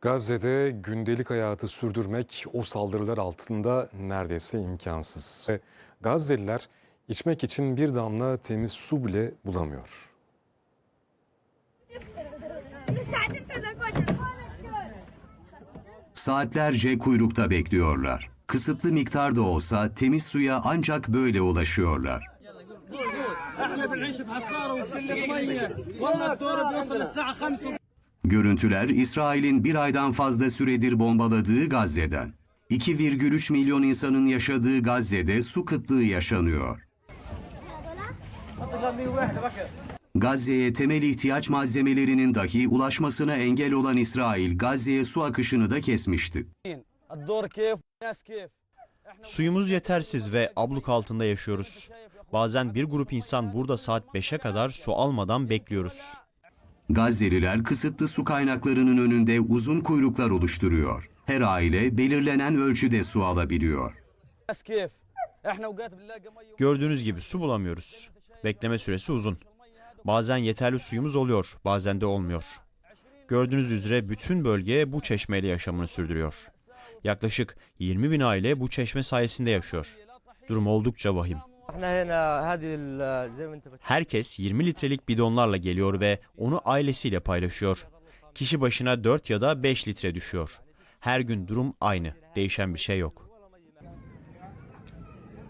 Gazze'de gündelik hayatı sürdürmek o saldırılar altında neredeyse imkansız. Gazze'liler içmek için bir damla temiz su bile bulamıyor. Saatlerce kuyrukta bekliyorlar. Kısıtlı miktar da olsa temiz suya ancak böyle ulaşıyorlar. Görüntüler İsrail'in bir aydan fazla süredir bombaladığı Gazze'den. 2,3 milyon insanın yaşadığı Gazze'de su kıtlığı yaşanıyor. Gazze'ye temel ihtiyaç malzemelerinin dahi ulaşmasına engel olan İsrail, Gazze'ye su akışını da kesmişti. Suyumuz yetersiz ve abluk altında yaşıyoruz. Bazen bir grup insan burada saat 5'e kadar su almadan bekliyoruz. Gazzeliler kısıtlı su kaynaklarının önünde uzun kuyruklar oluşturuyor. Her aile belirlenen ölçüde su alabiliyor. Gördüğünüz gibi su bulamıyoruz. Bekleme süresi uzun. Bazen yeterli suyumuz oluyor, bazen de olmuyor. Gördüğünüz üzere bütün bölge bu çeşmeyle yaşamını sürdürüyor. Yaklaşık 20 bin aile bu çeşme sayesinde yaşıyor. Durum oldukça vahim. Herkes 20 litrelik bidonlarla geliyor ve onu ailesiyle paylaşıyor. Kişi başına 4 ya da 5 litre düşüyor. Her gün durum aynı, değişen bir şey yok.